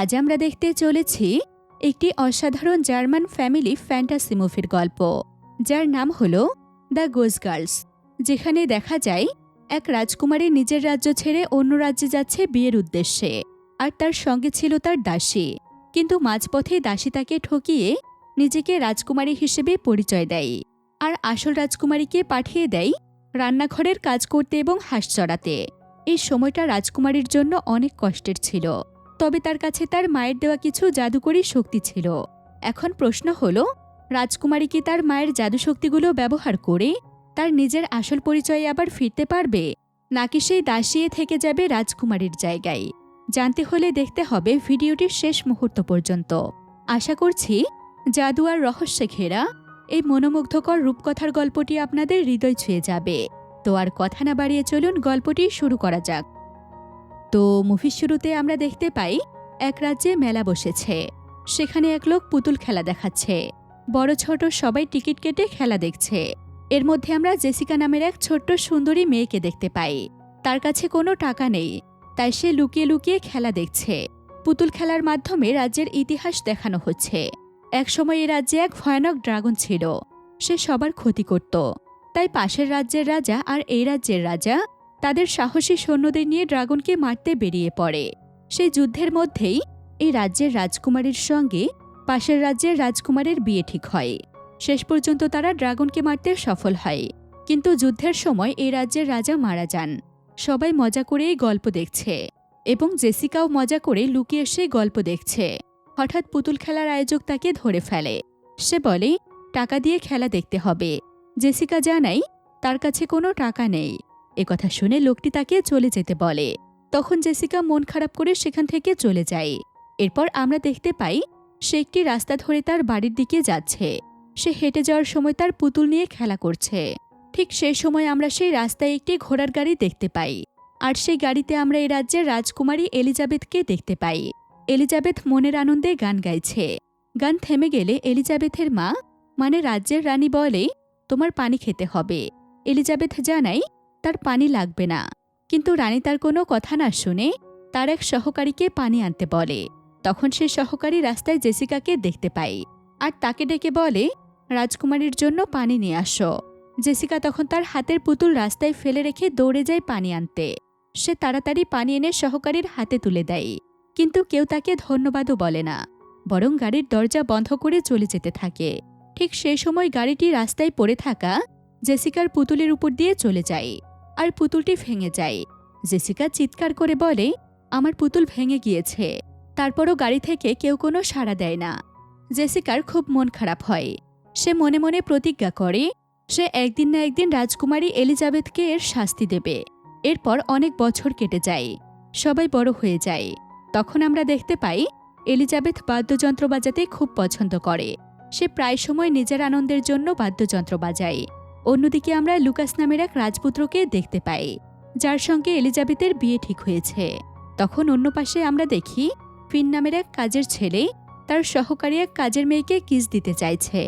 আজ আমরা দেখতে চলেছি একটি অসাধারণ জার্মান ফ্যামিলি ফ্যান্টাসি মুভির গল্প, যার নাম হল দ্য গোজ গার্লস, যেখানে দেখা যায় এক রাজকুমারী নিজের রাজ্য ছেড়ে অন্য রাজ্যে যাচ্ছে বিয়ের উদ্দেশ্যে, আর তার সঙ্গে ছিল তার দাসী। কিন্তু মাঝপথে দাসী তাকে ঠকিয়ে নিজেকে রাজকুমারী হিসেবে পরিচয় দেয়, আর আসল রাজকুমারীকে পাঠিয়ে দেয় রান্নাঘরের কাজ করতে এবং হাঁস চড়াতে। এই সময়টা রাজকুমারীর জন্য অনেক কষ্টের ছিল। তবে তার কাছে তার মায়ের দেওয়া কিছু জাদুকরী শক্তি ছিল। এখন প্রশ্ন হল, রাজকুমারী কি তার মায়ের জাদুশক্তিগুলো ব্যবহার করে তার নিজের আসল পরিচয়ে আবার ফিরতে পারবে? নাকি সেই দাসিয়ে থেকে যাবে রাজকুমারীর জায়গায়? জানতে হলে দেখতে হবে ভিডিওটির শেষ মুহূর্ত পর্যন্ত। আশা করছি জাদু আর রহস্যে ঘেরা এই মনোমুগ্ধকর রূপকথার গল্পটি আপনাদের হৃদয় ছুঁয়ে যাবে। তো আর কথা না বাড়িয়ে চলুন গল্পটি শুরু করা যাক। তো মুভির শুরুতে আমরা দেখতে পাই, এক রাজ্যে মেলা বসেছে। সেখানে এক লোক পুতুল খেলা দেখাচ্ছে। বড় ছোট সবাই টিকিট কেটে খেলা দেখছে। এর মধ্যে আমরা জেসিকা নামের এক ছোট্ট সুন্দরী মেয়েকে দেখতে পাই। তার কাছে কোনো টাকা নেই, তাই সে লুকিয়ে লুকিয়ে খেলা দেখছে। পুতুল খেলার মাধ্যমে রাজ্যের ইতিহাস দেখানো হচ্ছে। একসময় এ রাজ্যে এক ভয়ানক ড্রাগন ছিল। সে সবার ক্ষতি করত। তাই পাশের রাজ্যের রাজা আর এই রাজ্যের রাজা তাদের সাহসী সৈন্যদের নিয়ে ড্রাগনকে মারতে বেরিয়ে পড়ে। সেই যুদ্ধের মধ্যেই এই রাজ্যের রাজকুমারীর সঙ্গে পাশের রাজ্যের রাজকুমারের বিয়ে ঠিক হয়। শেষ পর্যন্ত তারা ড্রাগনকে মারতে সফল হয়। কিন্তু যুদ্ধের সময় এই রাজ্যের রাজা মারা যান। সবাই মজা করে এই গল্প দেখছে এবং জেসিকাও মজা করে লুকিয়ে সেই গল্প দেখছে। হঠাৎ পুতুল খেলার আয়োজক তাকে ধরে ফেলে। সে বলে, টাকা দিয়ে খেলা দেখতে হবে। জেসিকা জানাই তার কাছে কোনো টাকা নেই। কথা শুনে লোকটি তাকে চলে যেতে বলে। তখন জেসিকা মন খারাপ করে সেখান থেকে চলে যায়। এরপর আমরা দেখতে পাই, সে একটি রাস্তা ধরে তার বাড়ির দিকে যাচ্ছে। সে হেঁটে যাওয়ার সময় তার পুতুল নিয়ে খেলা করছে। ঠিক সেই সময় আমরা সেই রাস্তায় একটি ঘোড়ার গাড়ি দেখতে পাই। আর সেই গাড়িতে আমরা এই রাজ্যের রাজকুমারী এলিজাবেথকে দেখতে পাই। এলিজাবেথ মনের আনন্দে গান গাইছে। গান থেমে গেলে এলিজাবেথের মা মানে রাজ্যের রানী বলে, তোমার পানি খেতে হবে। এলিজাবেথ জানাই তার পানি লাগবে না। কিন্তু রানী তার কোনো কথা না শুনে তার এক সহকারীকে পানি আনতে বলে। তখন সে সহকারী রাস্তায় জেসিকাকে দেখতে পাই আর তাকে ডেকে বলে, রাজকুমারীর জন্য পানি নিয়ে আসো। জেসিকা তখন তার হাতের পুতুল রাস্তায় ফেলে রেখে দৌড়ে যায় পানি আনতে। সে তাড়াতাড়ি পানি এনে সহকারীর হাতে তুলে দেয়। কিন্তু কেউ তাকে ধন্যবাদও বলে না। বরং গাড়ির দরজা বন্ধ করে চলে যেতে থাকে। ঠিক সেই সময় গাড়িটি রাস্তায় পড়ে থাকা জেসিকার পুতুলের উপর দিয়ে চলে যায়। আর পুতুলটি ভেঙে যায়। জেসিকা চিৎকার করে বলে, আমার পুতুল ভেঙে গিয়েছে। তারপরও গাড়ি থেকে কেউ কোনো সাড়া দেয় না। জেসিকার খুব মন খারাপ হয়। সে মনে মনে প্রতিজ্ঞা করে, সে একদিন না একদিন রাজকুমারী এলিজাবেথকে এর শাস্তি দেবে। এরপর অনেক বছর কেটে যায়। সবাই বড় হয়ে যায়। তখন আমরা দেখতে পাই, এলিজাবেথ বাদ্যযন্ত্র বাজাতে খুব পছন্দ করে। সে প্রায় সময় নিজের আনন্দের জন্য বাদ্যযন্ত্র বাজায়। অন্যদিকে আমরা লুকাস নামের এক রাজপুত্রকে দেখতে পাই, যার সঙ্গে এলিজাবেথের বিয়ে ঠিক হয়েছে। তখন অন্য পাশে আমরা দেখি, ফিন নামের এক কাজের ছেলে তার সহকারী এক কাজের মেয়েকে কিস দিতে চাইছে,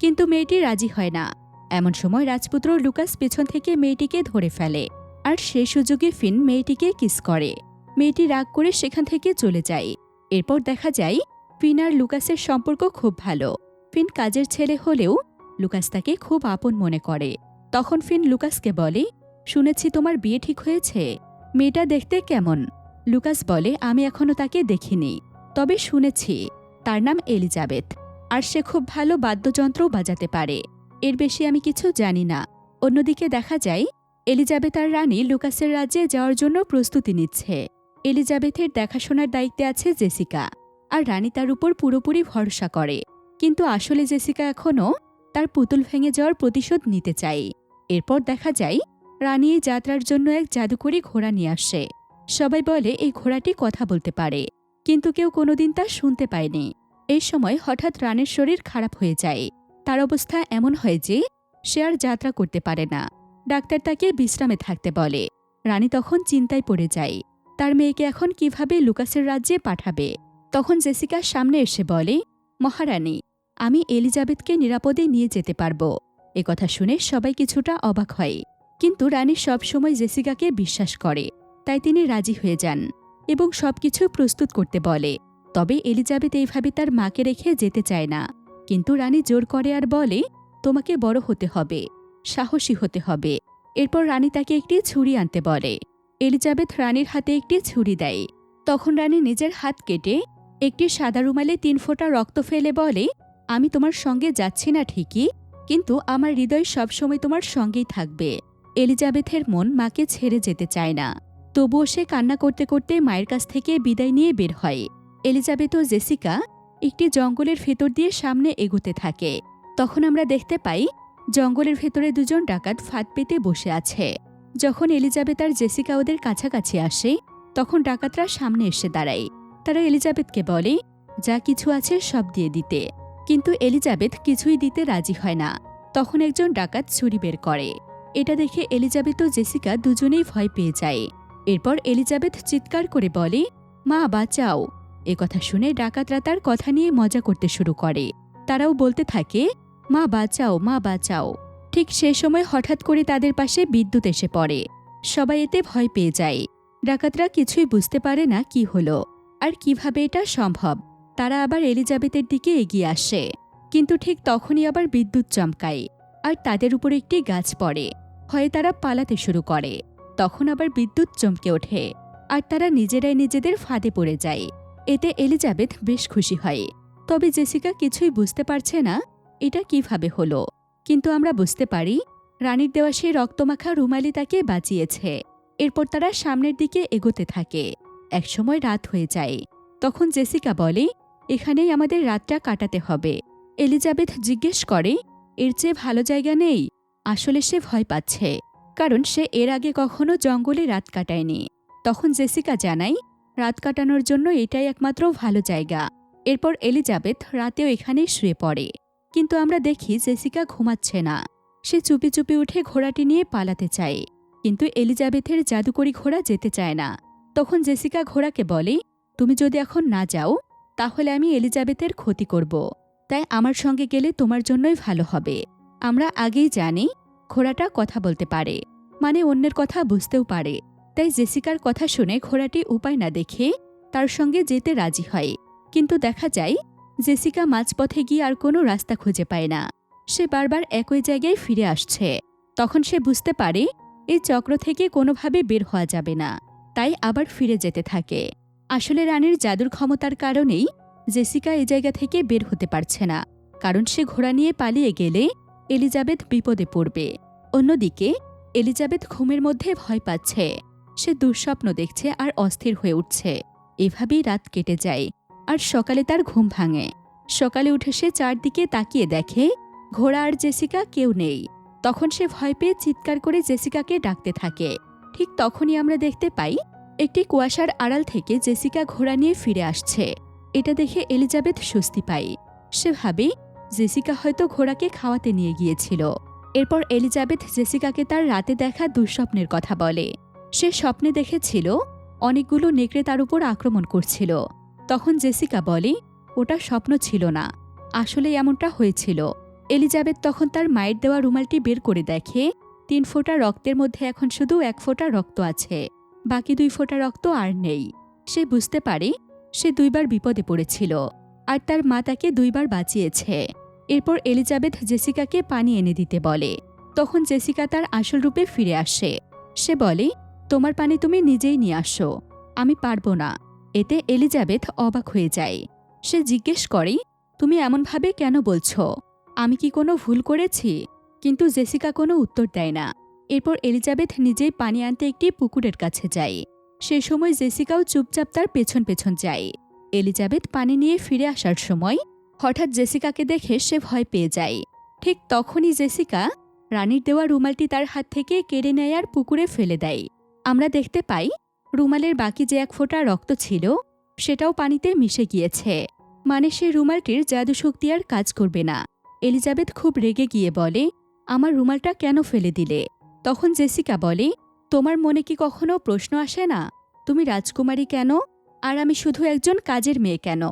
কিন্তু মেয়েটি রাজি হয় না। এমন সময় রাজপুত্র লুকাস পেছন থেকে মেয়েটিকে ধরে ফেলে, আর সেই সুযোগে ফিন মেয়েটিকে কিস করে। মেয়েটি রাগ করে সেখান থেকে চলে যায়। এরপর দেখা যায়, ফিন আর লুকাসের সম্পর্ক খুব ভালো। ফিন কাজের ছেলে হলেও লুকাস তাকে খুব আপন মনে করে। তখন ফিন লুকাসকে বলে, শুনেছি তোমার বিয়ে ঠিক হয়েছে। মেয়েটা দেখতে কেমন? লুকাস বলে, আমি এখনও তাকে দেখিনি। তবে শুনেছি, তার নাম এলিজাবেথ। আর সে খুব ভালো বাদ্যযন্ত্রও বাজাতে পারে। এর বেশি আমি কিছু জানি না। অন্যদিকে দেখা যায়, এলিজাবেথ আর রানী লুকাসের রাজ্যে যাওয়ার জন্য প্রস্তুতি নিচ্ছে। এলিজাবেথের দেখাশোনার দায়িত্বে আছে জেসিকা। আর রানী তার উপর পুরোপুরি ভরসা করে। কিন্তু আসলে জেসিকা এখনও তার পুতুল ভেঙে যাওয়ার প্রতিশোধ নিতে চাই। এরপর দেখা যায়, রানী যাত্রার জন্য এক জাদুকরী ঘোড়া নিয়ে আসে। সবাই বলে, এই ঘোড়াটি কথা বলতে পারে, কিন্তু কেউ কোনোদিন তা শুনতে পায়নি। এই সময় হঠাৎ রানের শরীর খারাপ হয়ে যায়। তার অবস্থা এমন হয় যে, সে আর যাত্রা করতে পারে না। ডাক্তার তাকে বিশ্রামে থাকতে বলে। রানী তখন চিন্তায় পড়ে যায়, তার মেয়েকে এখন কীভাবে লুকাসের রাজ্যে পাঠাবে? তখন জেসিকার সামনে এসে বলে, মহারানী আমি এলিজাবেথকে নিরাপদে নিয়ে যেতে পারব। কথা শুনে সবাই কিছুটা অবাক হয়। কিন্তু রানী সবসময় জেসিকাকে বিশ্বাস করে, তাই তিনি রাজি হয়ে যান এবং সবকিছু প্রস্তুত করতে বলে। তবে এলিজাবেথ এইভাবে তার মাকে রেখে যেতে চায় না। কিন্তু রানী জোর করে আর বলে, তোমাকে বড় হতে হবে, সাহসী হতে হবে। এরপর রানী তাকে একটি ছুরি আনতে বলে। এলিজাবেথ রানীর হাতে একটি ছুরি দেয়। তখন রানী নিজের হাত কেটে একটি সাদা রুমালে তিন ফোঁটা রক্ত ফেলে বলে আমি তোমার সঙ্গে যাচ্ছি না ঠিকই, কিন্তু আমার হৃদয় সবসময় তোমার সঙ্গেই থাকবে। এলিজাবেথের মন মাকে ছেড়ে যেতে চায় না। তবুও সে কান্না করতে করতে মায়ের কাছ থেকে বিদায় নিয়ে বের হয়। এলিজাবেথ ও জেসিকা একটি জঙ্গলের ভেতর দিয়ে সামনে এগোতে থাকে। তখন আমরা দেখতে পাই, জঙ্গলের ভেতরে দুজন ডাকাত ফাঁদ পেতে বসে আছে। যখন এলিজাবেথ আর জেসিকা ওদের কাছাকাছি আসে, তখন ডাকাতরা সামনে এসে দাঁড়ায়। তারা এলিজাবেথকে বলে, যা কিছু আছে সব দিয়ে দিতে। কিন্তু এলিজাবেথ কিছুই দিতে রাজি হয় না। তখন একজন ডাকাত ছুরি বের করে। এটা দেখে এলিজাবেথ ও জেসিকা দুজনেই ভয় পেয়ে যায়। এরপর এলিজাবেথ চিৎকার করে বলে, মা, বাঁচাও। এ কথা শুনে ডাকাতরা তার কথা নিয়ে মজা করতে শুরু করে। তারাও বলতে থাকে, মা, বাঁচাও মা, বাঁচাও। ঠিক সে সময় হঠাৎ করে তাদের পাশে বিদ্যুৎ এসে পড়ে। সবাই এতে ভয় পেয়ে যায়। ডাকাতরা কিছুই বুঝতে পারে না কি হলো। আর কীভাবে এটা সম্ভব? তারা আবার এলিজাবেথের দিকে এগিয়ে আসে। কিন্তু ঠিক তখনই আবার বিদ্যুৎ চমকায় আর তাদের উপর একটি গাছ পড়ে। ভয়ে তারা পালাতে শুরু করে। তখন আবার বিদ্যুৎ চমকে ওঠে আর তারা নিজেরাই নিজেদের ফাঁদে পড়ে যায়। এতে এলিজাবেথ বেশ খুশি হয়। তবে জেসিকা কিছুই বুঝতে পারছে না এটা কীভাবে হলো। কিন্তু আমরা বুঝতে পারি, রানীর দেওয়া সেই রক্তমাখা রুমালি তাকে বাঁচিয়েছে। এরপর তারা সামনের দিকে এগোতে থাকে। একসময় রাত হয়ে যায়। তখন জেসিকা বলে এখানেই আমাদের রাতটা কাটাতে হবে। এলিজাবেথ জিজ্ঞেস করে, এর চেয়ে ভালো জায়গা নেই? আসলে সে ভয় পাচ্ছে। কারণ সে এর আগে কখনো জঙ্গলে রাত কাটায়নি। তখন জেসিকা জানাই রাত কাটানোর জন্য এটাই একমাত্র ভালো জায়গা। এরপর এলিজাবেথ রাতেও এখানেই শুয়ে পড়ে। কিন্তু আমরা দেখি জেসিকা ঘুমাচ্ছে না। সে চুপি চুপি উঠে ঘোড়াটি নিয়ে পালাতে চায়। কিন্তু এলিজাবেথের জাদুকরি ঘোড়া যেতে চায় না। তখন জেসিকা ঘোড়াকে বলে, তুমি যদি এখন না যাও তাহলে আমি এলিজাবেথের ক্ষতি করব। তাই আমার সঙ্গে গেলে তোমার জন্যই ভালো হবে। আমরা আগেই জানি, ঘোড়াটা কথা বলতে পারে মানে অন্যের কথা বুঝতেও পারে। তাই জেসিকার কথা শুনে ঘোড়াটি উপায় না দেখে তার সঙ্গে যেতে রাজি হয়। কিন্তু দেখা যায়, জেসিকা মাঝপথে গিয়ে আর কোনো রাস্তা খুঁজে পায় না। সে বারবার একই জায়গায় ফিরে আসছে। তখন সে বুঝতে পারে, এই চক্র থেকে কোনোভাবে বের হওয়া যাবে না। তাই আবার ফিরে যেতে থাকে। আসলে রানীর জাদুর ক্ষমতার কারণেই জেসিকা এ জায়গা থেকে বের হতে পারছে না, কারণ সে ঘোড়া নিয়ে পালিয়ে গেলে এলিজাবেথ বিপদে পড়বে। অন্যদিকে, এলিজাবেথ ঘুমের মধ্যে ভয় পাচ্ছে। সে দুঃস্বপ্ন দেখছে আর অস্থির হয়ে উঠছে। এভাবেই রাত কেটে যায় আর সকালে তার ঘুম ভাঙে। সকালে উঠে সে চারদিকে তাকিয়ে দেখে, ঘোড়া আর জেসিকা কেউ নেই। তখন সে ভয় পেয়ে চিৎকার করে জেসিকাকে ডাকতে থাকে। ঠিক তখনই আমরা দেখতে পাই একটি কুয়াশার আড়াল থেকে জেসিকা ঘোড়া নিয়ে ফিরে আসছে। এটা দেখে এলিজাবেথ স্বস্তি পায়। সে ভাবে, জেসিকা হয়তো ঘোড়াকে খাওয়াতে নিয়ে গিয়েছিল। এরপর এলিজাবেথ জেসিকাকে তার রাতে দেখা দুঃস্বপ্নের কথা বলে। সে স্বপ্নে দেখেছিল, অনেকগুলো নেকড়ে তার উপর আক্রমণ করছিল। তখন জেসিকা বলে, ওটা স্বপ্ন ছিল না। আসলে এমনটা হয়েছিল। এলিজাবেথ তখন তার মায়ের দেওয়া রুমালটি বের করে দেখে, তিন ফোঁটা রক্তের মধ্যে এখন শুধু এক ফোঁটা রক্ত আছে। বাকি দুই ফোঁটা রক্ত আর নেই। সে বুঝতে পারে, সে দুইবার বিপদে পড়েছিল, আর তার মা তাকে দুইবার বাঁচিয়েছে। এরপর এলিজাবেথ জেসিকাকে পানি এনে দিতে বলে। তখন জেসিকা তার আসল রূপে ফিরে আসে। সে বলে, তোমার পানি তুমি নিজেই নিয়ে আসো, আমি পারব না। এতে এলিজাবেথ অবাক হয়ে যায়। সে জিজ্ঞেস করে, তুমি এমনভাবে কেন বলছো? আমি কি কোনো ভুল করেছি? কিন্তু জেসিকা কোনো উত্তর দেয় না। এরপর এলিজাবেথ নিজেই পানি আনতে একটি পুকুরের কাছে যায়। সে সময় জেসিকাও চুপচাপ তার পেছন পেছন যায়। এলিজাবেথ পানি নিয়ে ফিরে আসার সময় হঠাৎ জেসিকাকে দেখে সে ভয় পেয়ে যায়। ঠিক তখনই জেসিকা রানীর দেওয়া রুমালটি তার হাত থেকে কেড়ে নেয় আর পুকুরে ফেলে দেয়। আমরা দেখতে পাই, রুমালের বাকি যে এক ফোঁটা রক্ত ছিল, সেটাও পানিতে মিশে গিয়েছে। মানে সে রুমালটির জাদুশক্তি আর কাজ করবে না। এলিজাবেথ খুব রেগে গিয়ে বলে, আমার রুমালটা কেন ফেলে দিলে? তখন জেসিকা বলে, তোমার মনে কি কখনো প্রশ্ন আসে না? তুমি রাজকুমারী কেন? আর আমি শুধু একজন কাজের মেয়ে কেন?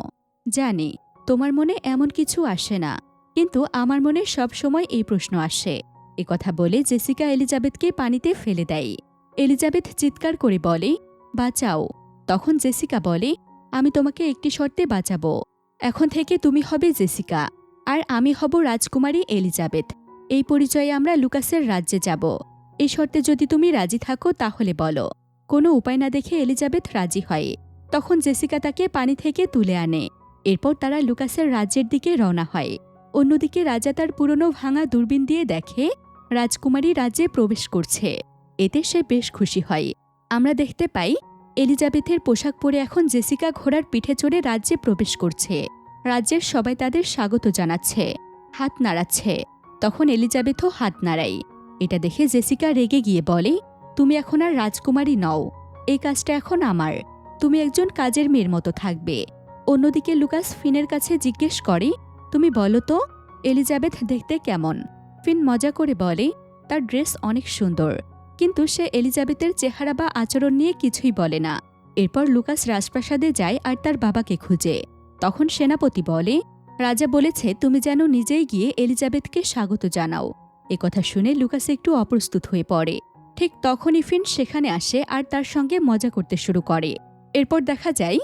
জানি, তোমার মনে এমন কিছু আসে না। কিন্তু আমার মনে সব সময় এই প্রশ্ন আসে। কথা বলে জেসিকা এলিজাবেথকে পানিতে ফেলে দেয়। এলিজাবেথ চিৎকার করে বলে, বাঁচাও। তখন জেসিকা বলে, আমি তোমাকে একটি শর্তে বাঁচাবো। এখন থেকে তুমি হবে জেসিকা, আর আমি হব রাজকুমারী এলিজাবেথ। এই পরিচয়ে আমরা লুকাসের রাজ্যে যাব। এই শর্তে যদি তুমি রাজি থাকো, তাহলে বলো। কোনো উপায় না দেখে এলিজাবেথ রাজি হয়। তখন জেসিকা তাকে পানি থেকে তুলে আনে। এরপর তারা লুকাসের রাজ্যের দিকে রওনা হয়। অন্যদিকে রাজা তার পুরনো ভাঙা দূরবীন দিয়ে দেখে, রাজকুমারী রাজ্যে প্রবেশ করছে। এতে সে বেশ খুশি হয়। আমরা দেখতে পাই, এলিজাবেথের পোশাক পরে এখন জেসিকা ঘোড়ার পিঠে চড়ে রাজ্যে প্রবেশ করছে। রাজ্যের সবাই তাদের স্বাগত জানাচ্ছে। হাত নাড়াচ্ছে। তখন এলিজাবেথও হাত নাড়াই এটা দেখে জেসিকা রেগে গিয়ে বলে, তুমি এখন আর রাজকুমারী নও, এই কাজটা এখন আমার। তুমি একজন কাজের মেয়ের মতো থাকবে। অন্যদিকে লুকাস ফিনের কাছে জিজ্ঞেস করে, তুমি বলো তো, এলিজাবেথ দেখতে কেমন? ফিন মজা করে বলে, তার ড্রেস অনেক সুন্দর। কিন্তু সে এলিজাবেথের চেহারা বা আচরণ নিয়ে কিছুই বলে না। এরপর লুকাস রাজপ্রাসাদে যায় আর তার বাবাকে খুঁজে। তখন সেনাপতি বলে, রাজা বলেছে তুমি যেন নিজেই গিয়ে এলিজাবেথকে স্বাগত জানাও। কথা শুনে লুকাস একটু অপ্রস্তুত হয়ে পড়ে। ঠিক তখনই ফিন সেখানে আসে আর তার সঙ্গে মজা করতে শুরু করে। এরপর দেখা যায়,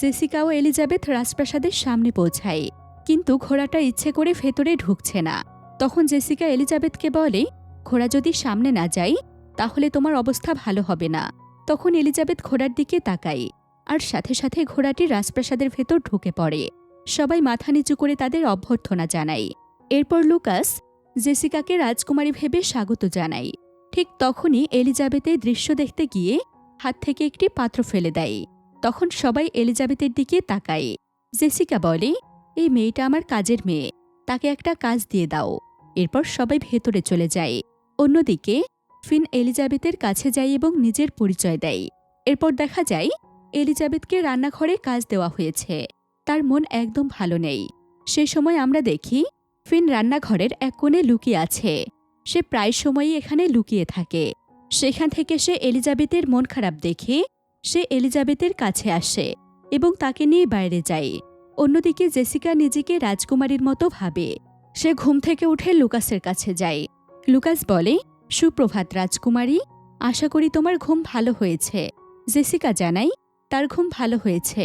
জেসিকা ও এলিজাবেথ রাজপ্রাসাদের সামনে পৌঁছায়। কিন্তু ঘোড়াটা ইচ্ছে করে ভেতরে ঢুকছে না। তখন জেসিকা এলিজাবেথকে বলে, ঘোড়া যদি সামনে না যায়, তাহলে তোমার অবস্থা ভালো হবে না। তখন এলিজাবেথ ঘোড়ার দিকে তাকায় আর সাথে সাথে ঘোড়াটি রাজপ্রাসাদের ভেতর ঢুকে পড়ে। সবাই মাথা নিচু করে তাদের অভ্যর্থনা জানায়। এরপর লুকাস জেসিকাকে রাজকুমারী ভেবে স্বাগত জানায় ঠিক তখনই এলিজাবেথের দৃশ্য দেখতে গিয়ে হাত থেকে একটি পাত্র ফেলে দেয়। তখন সবাই এলিজাবেথের দিকে তাকায়। জেসিকা বলে, এই মেয়েটা আমার কাজের মেয়ে, তাকে একটা কাজ দিয়ে দাও। এরপর সবাই ভেতরে চলে যায়। অন্যদিকে, ফিন এলিজাবেথের কাছে যায় এবং নিজের পরিচয় দেয়। এরপর দেখা যায়, এলিজাবেথকে রান্নাঘরে কাজ দেওয়া হয়েছে। তার মন একদম ভালো নেই। সে সময় আমরা দেখি ফিন রান্নাঘরের এক কোণে লুকিয়ে আছে। সে প্রায় সময়ই এখানে লুকিয়ে থাকে। সেখান থেকে সে এলিজাবেথের মন খারাপ দেখে সে এলিজাবেথের কাছে আসে এবং তাকে নিয়ে বাইরে যায়। অন্যদিকে জেসিকা নিজেকে রাজকুমারীর মতো ভাবে। সে ঘুম থেকে উঠে লুকাসের কাছে যায়। লুকাস বলে, সুপ্রভাত রাজকুমারী, আশা করি তোমার ঘুম ভালো হয়েছে। জেসিকা জানাই তার ঘুম ভালো হয়েছে।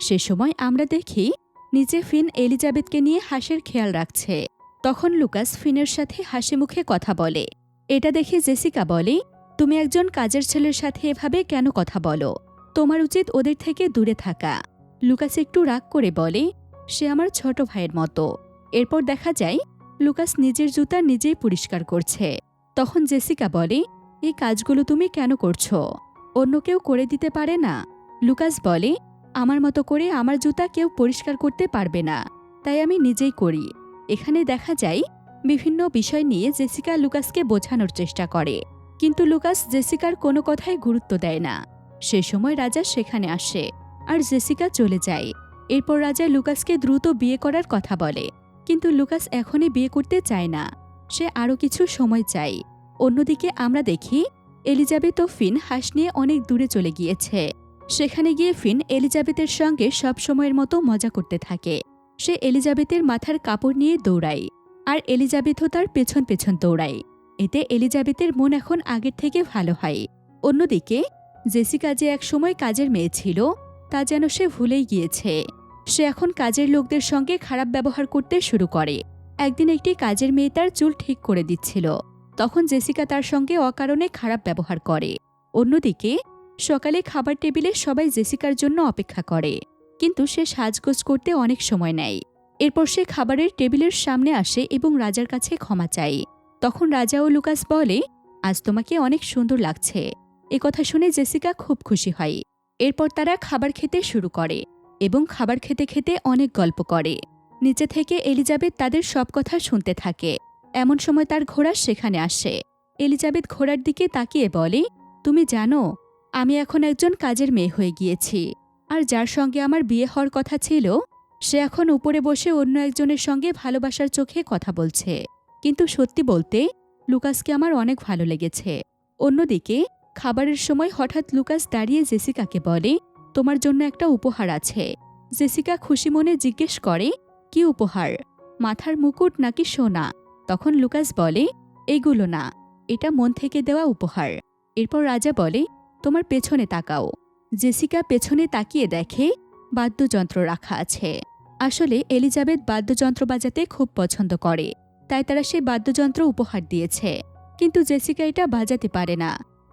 সে সময় আমরা দেখি নিচে ফিন এলিজাবেথকে নিয়ে হাসের খেয়াল রাখছে। তখন লুকাস ফিনের সাথে হাসি মুখে কথা বলে। এটা দেখে জেসিকা বলে, তুমি একজন কাজের ছেলের সাথে এভাবে কেন কথা বলো? তোমার উচিত ওদের থেকে দূরে থাকা। লুকাস একটু রাগ করে বলে, সে আমার ছোট ভাইয়ের মতো। এরপর দেখা যায়, লুকাস নিজের জুতা নিজেই পরিষ্কার করছে। তখন জেসিকা বলে, এই কাজগুলো তুমি কেন করছ? অন্য কেউ করে দিতে পারে না? লুকাস বলে আমার মতো করে আমার জুতা কেউ পরিষ্কার করতে পারবে না। তাই আমি নিজেই করি। এখানে দেখা যায়, বিভিন্ন বিষয় নিয়ে জেসিকা লুকাসকে বোঝানোর চেষ্টা করে। কিন্তু লুকাস জেসিকার কোনো কথাই গুরুত্ব দেয় না। সে সময় রাজা সেখানে আসে আর জেসিকা চলে যায়। এরপর রাজা লুকাসকে দ্রুত বিয়ে করার কথা বলে। কিন্তু লুকাস এখনই বিয়ে করতে চায় না। সে আরও কিছু সময় চাই অন্যদিকে আমরা দেখি, এলিজাবেথ ও ফিন হাঁস নিয়ে অনেক দূরে চলে গিয়েছে। সেখানে গিয়ে ফিন এলিজাবেথের সঙ্গে সব সময়ের মতো মজা করতে থাকে। সে এলিজাবেথের মাথার কাপড় নিয়ে দৌড়ায় আর এলিজাবেথও তার পেছন পেছন দৌড়ায়। এতে এলিজাবেথের মন এখন আগের থেকে ভালো হয়। অন্যদিকে, জেসিকা যে এক সময় কাজের মেয়ে ছিল, তা যেন সে ভুলেই গিয়েছে। সে এখন কাজের লোকদের সঙ্গে খারাপ ব্যবহার করতে শুরু করে। একদিন একটি কাজের মেয়ে তার চুল ঠিক করে দিচ্ছিল। তখন জেসিকা তার সঙ্গে অকারণে খারাপ ব্যবহার করে। অন্যদিকে সকালে খাবার টেবিলে সবাই জেসিকার জন্য অপেক্ষা করে, কিন্তু সে সাজগোজ করতে অনেক সময় নেয়। এরপর সে খাবারের টেবিলের সামনে আসে এবং রাজার কাছে ক্ষমা চায়। তখন রাজা ও লুকাস বলে, আজ তোমাকে অনেক সুন্দর লাগছে। এ কথা শুনে জেসিকা খুব খুশি হয়। এরপর তারা খাবার খেতে শুরু করে এবং খাবার খেতে খেতে অনেক গল্প করে। নিচে থেকে এলিজাবেথ তাদের সব কথা শুনতে থাকে। এমন সময় তার ঘোড়া সেখানে আসে। এলিজাবেথ ঘোড়ার দিকে তাকিয়ে বলে, তুমি জানো আমি এখন একজন কাজের মেয়ে হয়ে গিয়েছি। আর যার সঙ্গে আমার বিয়ে হওয়ার কথা ছিল, সে এখন উপরে বসে অন্য একজনের সঙ্গে ভালোবাসার চোখে কথা বলছে। কিন্তু সত্যি বলতে, লুকাসকে আমার অনেক ভালো লেগেছে। অন্যদিকে, খাবারের সময় হঠাৎ লুকাস দাঁড়িয়ে জেসিকাকে বলে, তোমার জন্য একটা উপহার আছে। জেসিকা খুশি মনে জিজ্ঞেস করে, কি উপহার? মাথার মুকুট নাকি সোনা? তখন লুকাস বলে, এগুলো না, এটা মন থেকে দেওয়া উপহার। এরপর রাজা বলে তোমার পেছনে তাকাও। জেসিকা পেছনে তাকিয়ে দেখে বাদ্যযন্ত্র রাখা আছে। আসলে এলিজাবেথ বাদ্যযন্ত্র বাজাতে খুব পছন্দ করে, তাই তারা সেই বাদ্যযন্ত্র উপহার দিয়েছে। কিন্তু জেসিকা এটা বাজাতে পারে না।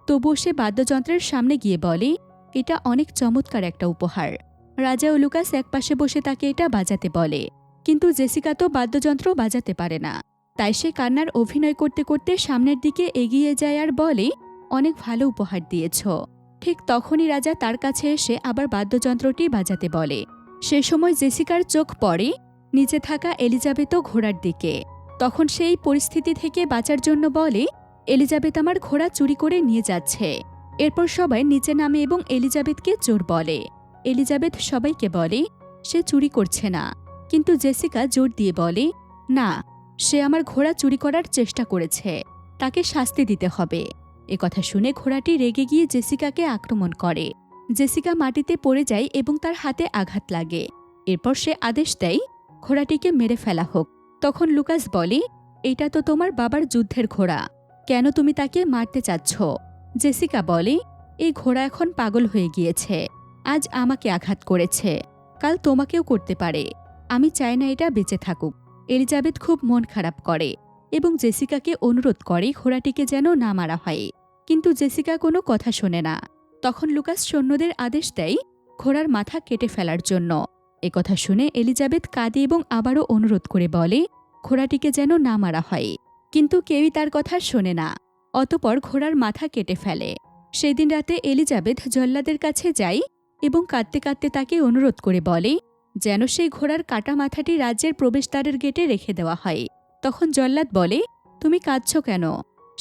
তবুও সে বাদ্যযন্ত্রের সামনে গিয়ে বলে, এটা অনেক চমৎকার একটা উপহার। রাজা ও লুকাস একপাশে বসে তাকে এটা বাজাতে বলে। কিন্তু জেসিকা তো বাদ্যযন্ত্র বাজাতে পারে না। তাই সে কান্নার অভিনয় করতে করতে সামনের দিকে এগিয়ে যায় আর বলে অনেক ভালো উপহার দিয়েছ। ঠিক তখনই রাজা তার কাছে এসে আবার বাদ্যযন্ত্রটি বাজাতে বলে। সে সময় জেসিকার চোখ পড়ে নিচে থাকা এলিজাবেথও ঘোড়ার দিকে। তখন সেই পরিস্থিতি থেকে বাঁচার জন্য বলে, এলিজাবেথ আমার ঘোড়া চুরি করে নিয়ে যাচ্ছে। এরপর সবাই নিচে নামে এবং এলিজাবেথকে চোর বলে। এলিজাবেথ সবাইকে বলে, সে চুরি করছে না। কিন্তু জেসিকা জোর দিয়ে বলে, না, সে আমার ঘোড়া চুরি করার চেষ্টা করেছে। তাকে শাস্তি দিতে হবে। কথা শুনে ঘোড়াটি রেগে গিয়ে জেসিকাকে আক্রমণ করে। জেসিকা মাটিতে পড়ে যায় এবং তার হাতে আঘাত লাগে। এরপর সে আদেশ দেয়, ঘোড়াটিকে মেরে ফেলা হোক। তখন লুকাস বলে এটা তো তোমার বাবার যুদ্ধের ঘোড়া। কেন তুমি তাকে মারতে চাচ্ছ? জেসিকা বলে, এই ঘোড়া এখন পাগল হয়ে গিয়েছে। আজ আমাকে আঘাত করেছে। কাল তোমাকেও করতে পারে। আমি চাই না এটা বেঁচে থাকুক। এলিজাবেথ খুব মন খারাপ করে এবং জেসিকাকে অনুরোধ করে ঘোড়াটিকে যেন না মারা হয়। কিন্তু জেসিকা কোনো কথা শোনে না। তখন লুকাস সৈন্যদের আদেশ দেয় ঘোড়ার মাথা কেটে ফেলার জন্য। একথা শুনে এলিজাবেথ কাঁদে এবং আবারও অনুরোধ করে বলে, ঘোড়াটিকে যেন না মারা হয়। কিন্তু কেউই তার কথা শোনে না। অতপর ঘোড়ার মাথা কেটে ফেলে। সেদিন রাতে এলিজাবেথ জল্লাদের কাছে যায় এবং কাঁদতে কাঁদতে তাকে অনুরোধ করে বলে, যেন সেই ঘোড়ার কাটা মাথাটি রাজ্যের প্রবেশদ্বারের গেটে রেখে দেওয়া হয়। তখন জল্লাদ বলে, তুমি কাঁদছ কেন?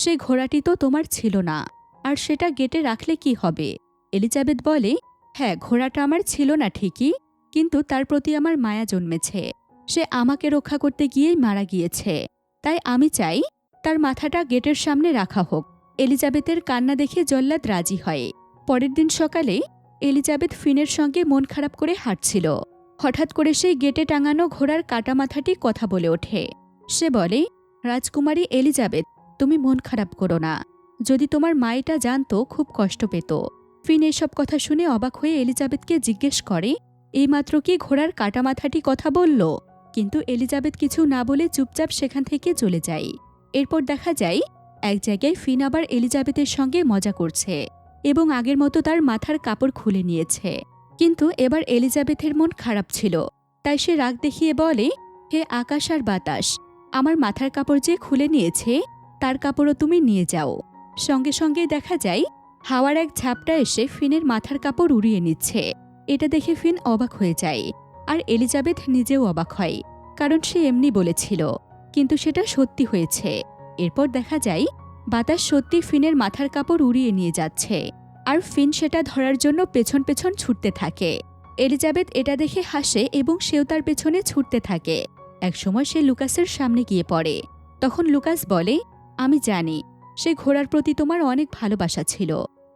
সেই ঘোড়াটি তো তোমার ছিল না, আর সেটা গেটে রাখলে কি হবে? এলিজাবেথ বলে হ্যাঁ ঘোড়াটা আমার ছিল না ঠিকই, কিন্তু তার প্রতি আমার মায়া জন্মেছে। সে আমাকে রক্ষা করতে গিয়েই মারা গিয়েছে। তাই আমি চাই তার মাথাটা গেটের সামনে রাখা হোক। এলিজাবেথের কান্না দেখে জল্লাদ রাজি হয়। পরের দিন সকালে এলিজাবেথ ফিনের সঙ্গে মন খারাপ করে হাঁটছিল। হঠাৎ করে সেই গেটে টাঙানো ঘোড়ার কাটা মাথাটি কথা বলে ওঠে। সে বলে, রাজকুমারী এলিজাবেথ তুমি মন খারাপ করো না। যদি তোমার মা এটা জানতো, খুব কষ্ট পেত। ফিন এসব কথা শুনে অবাক হয়ে এলিজাবেথকে জিজ্ঞেস করে, এইমাত্র কি ঘোড়ার কাটা মাথাটি কথা বলল? কিন্তু এলিজাবেথ কিছু না বলে চুপচাপ সেখান থেকে চলে যায়। এরপর দেখা যায়, এক জায়গায় ফিন আবার এলিজাবেথের সঙ্গে মজা করছে এবং আগের মতো তার মাথার কাপড় খুলে নিয়েছে। কিন্তু এবার এলিজাবেথের মন খারাপ ছিল। তাই সে রাগ দেখিয়ে বলে, হে আকাশ আর বাতাস, আমার মাথার কাপড় যে খুলে নিয়েছে তার কাপড়ও তুমি নিয়ে যাও। সঙ্গে সঙ্গেই দেখা যায়, হাওয়ার এক ঝাপটা এসে ফিনের মাথার কাপড় উড়িয়ে নিচ্ছে। এটা দেখে ফিন অবাক হয়ে যায়। আর এলিজাবেথ নিজেও অবাক হয়, কারণ সে এমনি বলেছিল, কিন্তু সেটা সত্যি হয়েছে। এরপর দেখা যায়, বাতাস সত্যি ফিনের মাথার কাপড় উড়িয়ে নিয়ে যাচ্ছে, আর ফিন সেটা ধরার জন্য পেছন পেছন ছুটতে থাকে। এলিজাবেথ এটা দেখে হাসে এবং সেও তার পেছনে ছুটতে থাকে। একসময় সে লুকাসের সামনে গিয়ে পড়ে। তখন লুকাস বলে আমি জানি, সে ঘোড়ার প্রতি তোমার অনেক ভালোবাসা ছিল,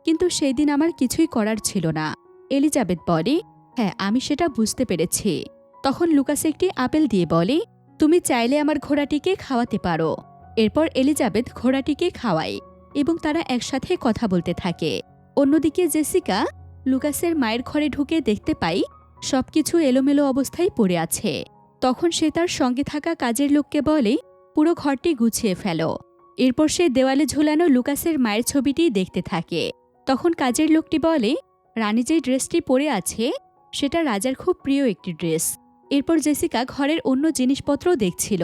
কিন্তু সেই দিন আমার কিছুই করার ছিল না। এলিজাবেথ বলে হ্যাঁ আমি সেটা বুঝতে পেরেছি। তখন লুকাস একটি আপেল দিয়ে বলে, তুমি চাইলে আমার ঘোড়াটিকে খাওয়াতে পারো। এরপর এলিজাবেথ ঘোড়াটিকে খাওয়ায় এবং তারা একসাথে কথা বলতে থাকে। অন্যদিকে জেসিকা লুকাসের মায়ের ঘরে ঢুকে দেখতে পাই সবকিছু এলোমেলো অবস্থায় পড়ে আছে। তখন সে তার সঙ্গে থাকা কাজের লোককে বলে, পুরো ঘরটি গুছিয়ে ফেলো। এরপর সে দেওয়ালে ঝুলানো লুকাসের মায়ের ছবিটি দেখতে থাকে। তখন কাজের লোকটি বলে, রানী যে ড্রেসটি পরে আছে, সেটা রাজার খুব প্রিয় একটি ড্রেস। এরপর জেসিকা ঘরের অন্য জিনিসপত্র দেখছিল।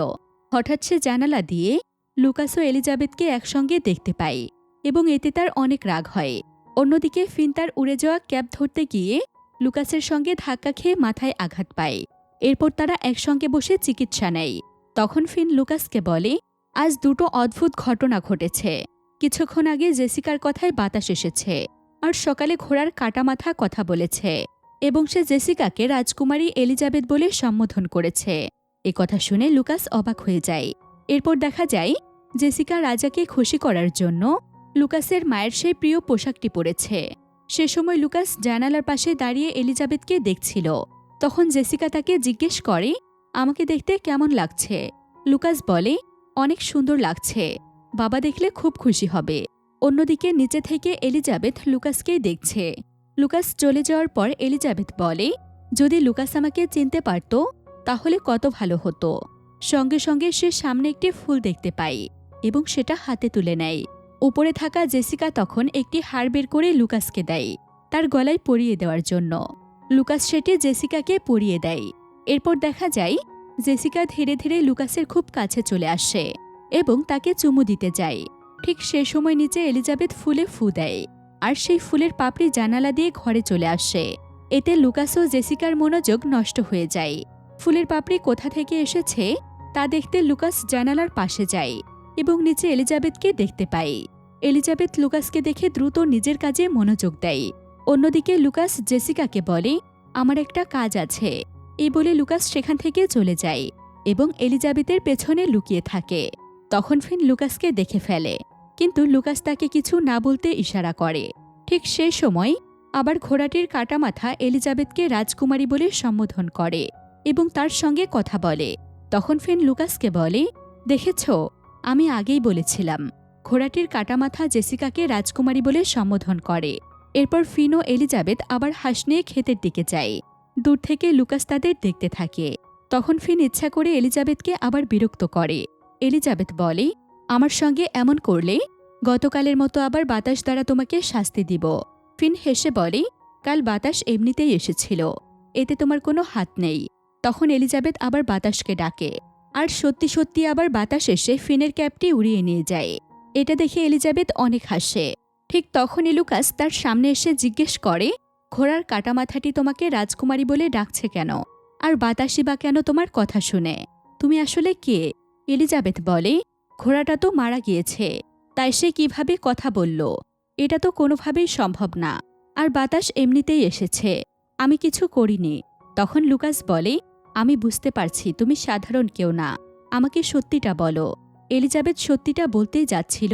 হঠাৎ সে জানালা দিয়ে লুকাস ও এলিজাবেথকে একসঙ্গে দেখতে পাই এবং এতে তার অনেক রাগ হয়। অন্যদিকে ফিন তার উড়ে যাওয়া ক্যাব ধরতে গিয়ে লুকাসের সঙ্গে ধাক্কা খেয়ে মাথায় আঘাত পায়। এরপর তারা একসঙ্গে বসে চিকিৎসা নেয়। তখন ফিন লুকাসকে বলে আজ দুটো অদ্ভুত ঘটনা ঘটেছে। কিছুক্ষণ আগে জেসিকার কথায় বাতাস এসেছে আর সকালে ঘোড়ার কাটা মাথা কথা বলেছে এবং সে জেসিকাকে রাজকুমারী এলিজাবেথ বলে সম্বোধন করেছে। এ কথা শুনে লুকাস অবাক হয়ে যায়। এরপর দেখা যায়, জেসিকা রাজাকে খুশি করার জন্য লুকাসের মায়ের সেই প্রিয় পোশাকটি পরেছে। সে সময় লুকাস জানালার পাশে দাঁড়িয়ে এলিজাবেথকে দেখছিল। তখন জেসিকা তাকে জিজ্ঞেস করে, আমাকে দেখতে কেমন লাগছে? লুকাস বলে অনেক সুন্দর লাগছে। বাবা দেখলে খুব খুশি হবে। অন্যদিকে নিচে থেকে এলিজাবেথ লুকাসকেই দেখছে। লুকাস চলে যাওয়ার পর এলিজাবেথ বলে, যদি লুকাস আমাকে চিনতে পারত, তাহলে কত ভালো হতো। সঙ্গে সঙ্গে সে সামনে একটি ফুল দেখতে পায় এবং সেটা হাতে তুলে নেয়। উপরে থাকা জেসিকা তখন একটি হার বের করে লুকাসকে দেয়, তার গলায় পরিয়ে দেওয়ার জন্য। লুকাস সেটি জেসিকাকে পরিয়ে দেয়। এরপর দেখা যায় জেসিকা ধীরে ধীরে লুকাসের খুব কাছে চলে আসে এবং তাকে চুমু দিতে যায়। ঠিক সে সময় নিচে এলিজাবেথ ফুলে ফু দেয় আর সেই ফুলের পাপড়ি জানালা দিয়ে ঘরে চলে আসে। এতে লুকাস ও জেসিকার মনোযোগ নষ্ট হয়ে যায়। ফুলের পাপড়ি কোথা থেকে এসেছে তা দেখতে লুকাস জানালার পাশে যায় এবং নিচে এলিজাবেথকে দেখতে পায়। এলিজাবেথ লুকাসকে দেখে দ্রুত নিজের কাজে মনোযোগ দেয়। অন্যদিকে লুকাস জেসিকাকে বলে, আমার একটা কাজ আছে। এই বলে লুকাস সেখান থেকে চলে যায় এবং এলিজাবেথের পেছনে লুকিয়ে থাকে। তখন ফিন লুকাসকে দেখে ফেলে। কিন্তু লুকাস তাকে কিছু না বলতে ইশারা করে। ঠিক সেই সময় আবার ঘোড়াটির কাটা মাথা এলিজাবেথকে রাজকুমারী বলে সম্বোধন করে এবং তার সঙ্গে কথা বলে। তখন ফিন লুকাসকে বলে, দেখেছ, আমি আগেই বলেছিলাম, ঘোড়াটির কাটা মাথা জেসিকাকে রাজকুমারী বলে সম্বোধন করে। এরপর ফিন এলিজাবেথ আবার হাঁস নিয়ে ক্ষেতের দিকে যায়। দূর থেকে লুকাস তাদের দেখতে থাকে। তখন ফিন ইচ্ছা করে এলিজাবেথকে আবার বিরক্ত করে। এলিজাবেথ বলে, আমার সঙ্গে এমন করলে? গতকালের মতো আবার বাতাস দ্বারা তোমাকে শাস্তি দিব। ফিন হেসে বলে, কাল বাতাস এমনিতেই এসেছিল। এতে তোমার কোনো হাত নেই। তখন এলিজাবেথ আবার বাতাসকে ডাকে। আর সত্যি সত্যি আবার বাতাস এসে ফিনের ক্যাপটি উড়িয়ে নিয়ে যায়। এটা দেখে এলিজাবেথ অনেক হাসে। ঠিক তখনই লুকাস তার সামনে এসে জিজ্ঞেস করে ঘোড়ার কাটা মাথাটি তোমাকে রাজকুমারী বলে ডাকছে কেন? আর বাতাসই বা কেন তোমার কথা শুনে? তুমি আসলে কে? এলিজাবেথ বলে ঘোড়াটা তো মারা গিয়েছে, তাই সে কীভাবে কথা বলল? এটা তো কোনোভাবেই সম্ভব না। আর বাতাস এমনিতেই এসেছে, আমি কিছু করিনি। তখন লুকাস বলে, আমি বুঝতে পারছি, তুমি সাধারণ কেউ না। আমাকে সত্যিটা বলো। এলিজাবেথ সত্যিটা বলতেই যাচ্ছিল,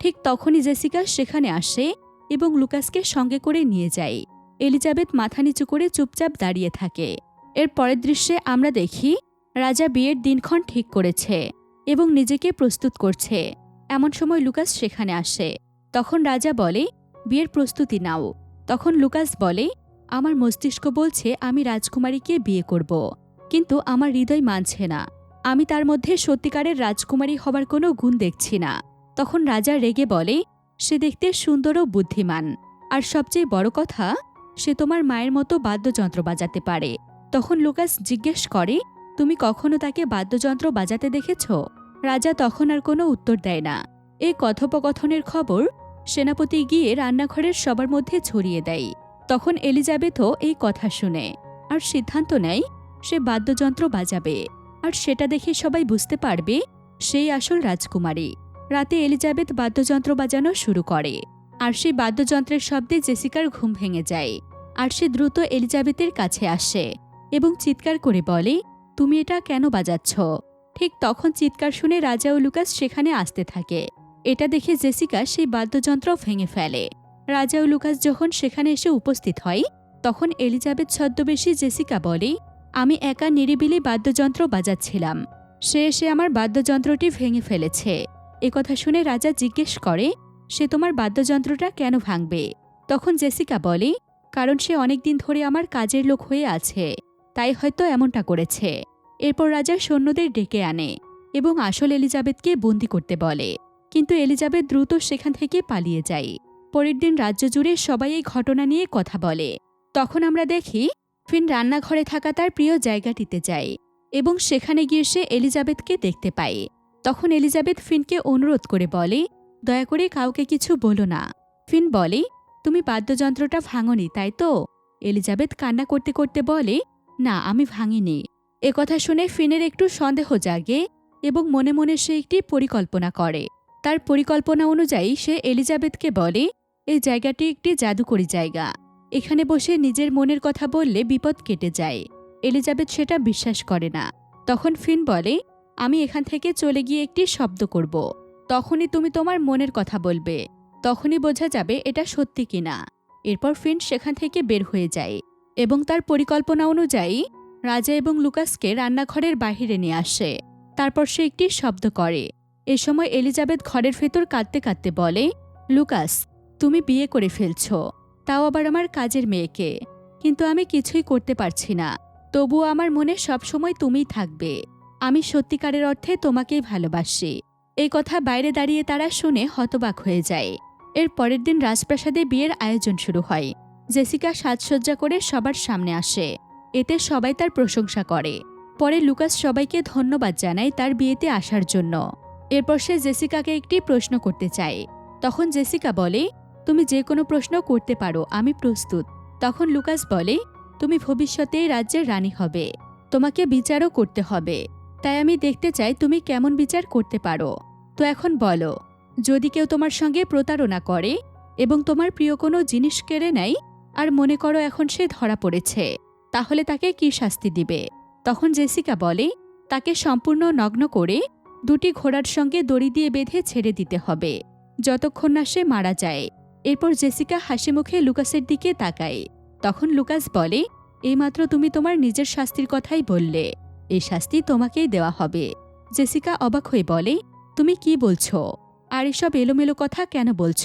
ঠিক তখনই জেসিকা সেখানে আসে এবং লুকাসকে সঙ্গে করে নিয়ে যায়। এলিজাবেথ মাথা নিচু করে চুপচাপ দাঁড়িয়ে থাকে। এর পরের দৃশ্যে আমরা দেখি, রাজা বিয়ের দিনক্ষণ ঠিক করেছে এবং নিজেকে প্রস্তুত করছে। এমন সময় লুকাস সেখানে আসে। তখন রাজা বলে, বিয়ের প্রস্তুতি নাও। তখন লুকাস বলে, আমার মস্তিষ্ক বলছে আমি রাজকুমারীকে বিয়ে করব, কিন্তু আমার হৃদয় মানছে না। আমি তার মধ্যে সত্যিকারের রাজকুমারী হবার কোনো গুণ দেখছি না। তখন রাজা রেগে বলে, সে দেখতে সুন্দর ও বুদ্ধিমান। আর সবচেয়ে বড় কথা সে তোমার মায়ের মতো বাদ্যযন্ত্র বাজাতে পারে। তখন লুকাস জিজ্ঞেস করে, তুমি কখনো তাকে বাদ্যযন্ত্র বাজাতে দেখেছ? রাজা তখন আর কোনো উত্তর দেয় না। এই কথোপকথনের খবর সেনাপতি গিয়ে রান্নাঘরের সবার মধ্যে ছড়িয়ে দেয়। তখন এলিজাবেথও এই কথা শুনে আর সিদ্ধান্ত নেয়, সে বাদ্যযন্ত্র বাজাবে। আর সেটা দেখে সবাই বুঝতে পারবে, সেই আসল রাজকুমারী। রাতে এলিজাবেথ বাদ্যযন্ত্র বাজানো শুরু করে। আর সেই বাদ্যযন্ত্রের শব্দে জেসিকার ঘুম ভেঙে যায়। আর সে দ্রুত এলিজাবেথের কাছে আসে এবং চিৎকার করে বলে, তুমি এটা কেন বাজাচ্ছ? ঠিক তখন চিৎকার শুনে রাজা ও লুকাস সেখানে আসতে থাকে। এটা দেখে জেসিকা সেই বাদ্যযন্ত্র ভেঙে ফেলে। রাজা ও লুকাস যখন সেখানে এসে উপস্থিত হয়, তখন এলিজাবেথ ছদ্মবেশী জেসিকা বলে, আমি একা নিরিবিলি বাদ্যযন্ত্র বাজাচ্ছিলাম। সে এসে আমার বাদ্যযন্ত্রটি ভেঙে ফেলেছে। একথা শুনে রাজা জিজ্ঞেস করে, সে তোমার বাদ্যযন্ত্রটা কেন ভাঙবে? তখন জেসিকা বলে কারণ সে অনেকদিন ধরে আমার কাজের লোক হয়ে আছে, তাই হয়তো এমনটা করেছে। এরপর রাজা সৈন্যদের ডেকে আনে এবং আসল এলিজাবেথকে বন্দি করতে বলে। কিন্তু এলিজাবেথ দ্রুত সেখান থেকে পালিয়ে যায়। পরের দিন রাজ্য জুড়ে সবাই এই ঘটনা নিয়ে কথা বলে। তখন আমরা দেখি, ফিন রান্নাঘরে থাকা তার প্রিয় জায়গাটিতে যায় এবং সেখানে গিয়ে সে এলিজাবেথকে দেখতে পায়। তখন এলিজাবেথ ফিনকে অনুরোধ করে বলে, দয়া করে কাউকে কিছু বলো না। ফিন বলে তুমি বাদ্যযন্ত্রটা ভাঙনি, তাই তো? এলিজাবেথ কান্না করতে করতে বলে, না, আমি ভাঙিনি। একথা শুনে ফিনের একটু সন্দেহ জাগে এবং মনে মনে সে একটি পরিকল্পনা করে। তার পরিকল্পনা অনুযায়ী সে এলিজাবেথকে বলে এই জায়গাটি একটি জাদুকরি জায়গা। এখানে বসে নিজের মনের কথা বললে বিপদ কেটে যায়। এলিজাবেথ সেটা বিশ্বাস করে না। তখন ফিন বলে, আমি এখান থেকে চলে গিয়ে একটি শব্দ করব। তখনই তুমি তোমার মনের কথা বলবে। তখনই বোঝা যাবে এটা সত্যি কিনা। এরপর ফিন সেখান থেকে বের হয়ে যায় এবং তার পরিকল্পনা অনুযায়ী রাজা এবং লুকাসকে রান্নাঘরের বাহিরে নিয়ে আসে। তারপর সে একটি শব্দ করে। এ সময় এলিজাবেথ ঘরের ভেতর কাঁদতে কাঁদতে বলে, লুকাস, তুমি বিয়ে করে ফেলছ। তাও আবার আমার কাজের মেয়েকে। কিন্তু আমি কিছুই করতে পারছি না। তবুও আমার মনে সবসময় তুমিই থাকবে। আমি সত্যিকারের অর্থে তোমাকেই ভালোবাসি। এই কথা বাইরে দাঁড়িয়ে তারা শুনে হতবাক হয়ে যায়। এর পরের দিন রাজপ্রাসাদে বিয়ের আয়োজন শুরু হয়। জেসিকা সাজসজ্জা করে সবার সামনে আসে। এতে সবাই তার প্রশংসা করে। পরে লুকাস সবাইকে ধন্যবাদ জানায় তার বিয়েতে আসার জন্য। এরপর সে জেসিকাকে একটি প্রশ্ন করতে চায়। তখন জেসিকা বলে, তুমি যে কোনো প্রশ্ন করতে পারো, আমি প্রস্তুত। তখন লুকাস বলে, তুমি ভবিষ্যতে রাজ্যের রানী হবে। তোমাকে বিচারও করতে হবে। তাই আমি দেখতে চাই তুমি কেমন বিচার করতে পারো। তো এখন বলো যদি কেউ তোমার সঙ্গে প্রতারণা করে এবং তোমার প্রিয় কোনো জিনিস কেড়ে নেয় আর মনে করো এখন সে ধরা পড়েছে, তাহলে তাকে কি শাস্তি দিবে? তখন জেসিকা বলে, তাকে সম্পূর্ণ নগ্ন করে দুটি ঘোড়ার সঙ্গে দড়ি দিয়ে বেঁধে ছেড়ে দিতে হবে, যতক্ষণ না সে মারা যায়। এরপর জেসিকা হাসি মুখে লুকাসের দিকে তাকায়। তখন লুকাস বলে, এইমাত্র তুমি তোমার নিজের শাস্তির কথাই বললে, এই শাস্তি তোমাকেই দেওয়া হবে। জেসিকা অবাক হয়ে বলে, তুমি কি বলছো? আর এসব এলোমেলো কথা কেন বলছ?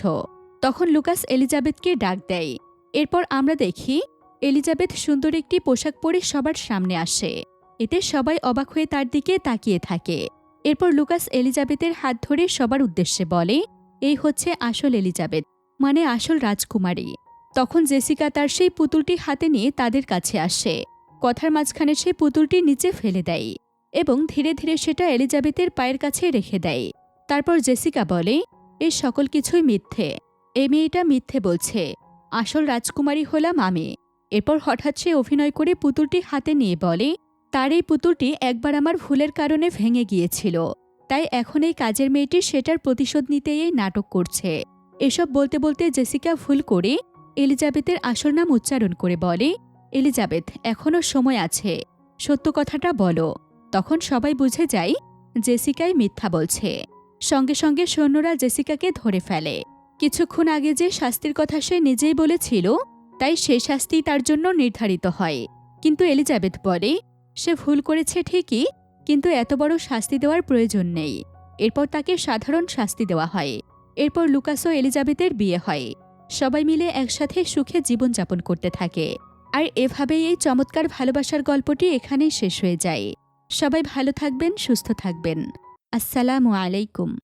তখন লুকাস এলিজাবেথকে ডাক দেয়। এরপর আমরা দেখি, এলিজাবেথ সুন্দর একটি পোশাক পরে সবার সামনে আসে। এতে সবাই অবাক হয়ে তার দিকে তাকিয়ে থাকে। এরপর লুকাস এলিজাবেথের হাত ধরে সবার উদ্দেশ্যে বলে, এই হচ্ছে আসল এলিজাবেথ মানে আসল রাজকুমারী। তখন জেসিকা তার সেই পুতুলটি হাতে নিয়ে তাদের কাছে আসে। কথার মাঝখানে সে পুতুলটি নিচে ফেলে দেয় এবং ধীরে ধীরে সেটা এলিজাবেথের পায়ের কাছে রেখে দেয়। তারপর জেসিকা বলে, এ সকল কিছুই মিথ্যে। এ মেয়েটা মিথ্যে বলছে। আসল রাজকুমারী হলাম আমি। এরপর হঠাৎ সে অভিনয় করে পুতুলটি হাতে নিয়ে বলে, তার এই পুতুলটি একবার আমার ভুলের কারণে ভেঙে গিয়েছিল। তাই এখন এই কাজের মেয়েটি সেটার প্রতিশোধ নিতেই এই নাটক করছে। এসব বলতে বলতে জেসিকা ভুল করে এলিজাবেথের আসল নাম উচ্চারণ করে বলে, এলিজাবেথ এখনও সময় আছে। সত্য কথাটা বলো। তখন সবাই বুঝে যায়, জেসিকাই মিথ্যা বলছে। সঙ্গে সঙ্গে সৈন্যরা জেসিকাকে ধরে ফেলে। কিছুক্ষণ আগে যে শাস্তির কথা সে নিজেই বলেছিল, তাই সেই শাস্তি তার জন্য নির্ধারিত হয়। কিন্তু এলিজাবেথ বলে, সে ভুল করেছে ঠিকই, কিন্তু এত বড় শাস্তি দেওয়ার প্রয়োজন নেই। এরপর তাকে সাধারণ শাস্তি দেওয়া হয়। এরপর লুকাস এলিজাবেথের বিয়ে হয়। সবাই মিলে একসাথে সুখে জীবনযাপন করতে থাকে। আর এভাবেই এই চমৎকার ভালোবাসার গল্পটি এখানেই শেষ হয়ে যায়। সবাই ভালো থাকবেন, সুস্থ থাকবেন। السلام عليكم.